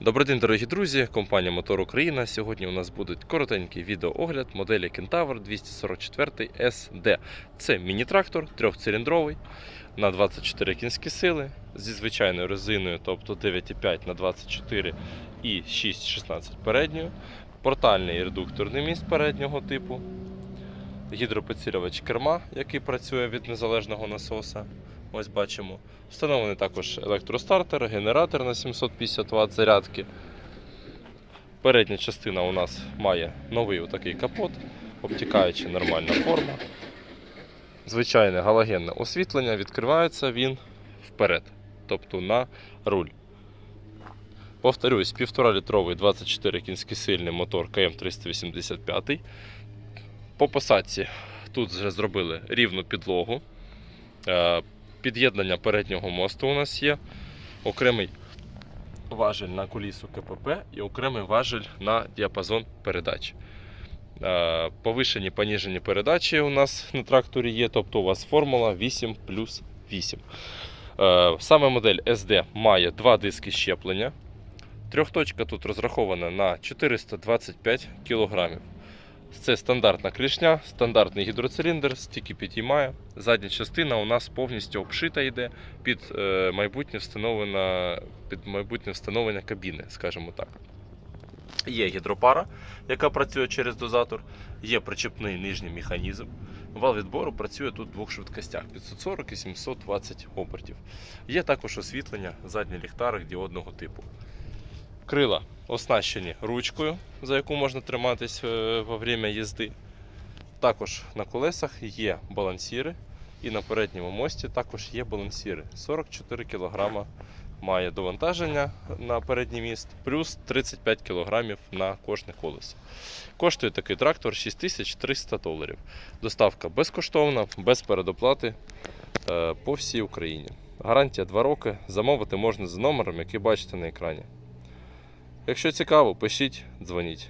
Добрий день, дорогі друзі! Компанія Мотор Україна. Сьогодні у нас буде коротенький відеоогляд моделі Kentaur 244 SD. Це міні-трактор трьохциліндровий на 24 кінські сили зі звичайною резиною, тобто 9,5 на 24 і 6,16 передньою. Портальний редукторний міст переднього типу. Гідропідсилювач керма, який працює від незалежного насоса. Ось бачимо. Встановлений також електростартер, генератор на 750 Вт зарядки. Передня частина у нас має новий отакий капот, обтікаюча нормальна форма. Звичайне галогенне освітлення, відкривається він вперед, тобто на руль. Повторюсь, 1,5-літровий 24 кінські сильний мотор КМ385. По посадці тут вже зробили рівну підлогу. Під'єднання переднього мосту у нас є. Окремий важель на колісу КПП і окремий важель на діапазон передач. Е, Повишені поніжені передачі у нас на тракторі є, тобто у вас формула 8 плюс 8. Е, Саме модель SD має два диски щеплення. Трьохточка тут розрахована на 425 кг. Це стандартна клішня, стандартний гідроциліндр, стільки підіймає. Задня частина у нас повністю обшита йде під е, майбутнє встановлення, під майбутнє встановлення кабіни, скажімо так. Є гідропара, яка працює через дозатор, є причепний нижній механізм. Вал відбору працює тут в двох швидкостях 540 і 720 обертів. Є також освітлення задній ліхтарик діодного типу. Крила оснащені ручкою, за яку можна триматись е, во время їзди. Також на колесах є балансіри, і на передньому мості також є балансіри. 44 кг має довантаження на передній міст, плюс 35 кг на кожне колесо. Коштує такий трактор 6300 доларів. Доставка безкоштовна, без передоплати е, по всій Україні. Гарантія 2 роки. Замовити можна за номером, який бачите на екрані. Якщо цікаво, пишіть, дзвоніть.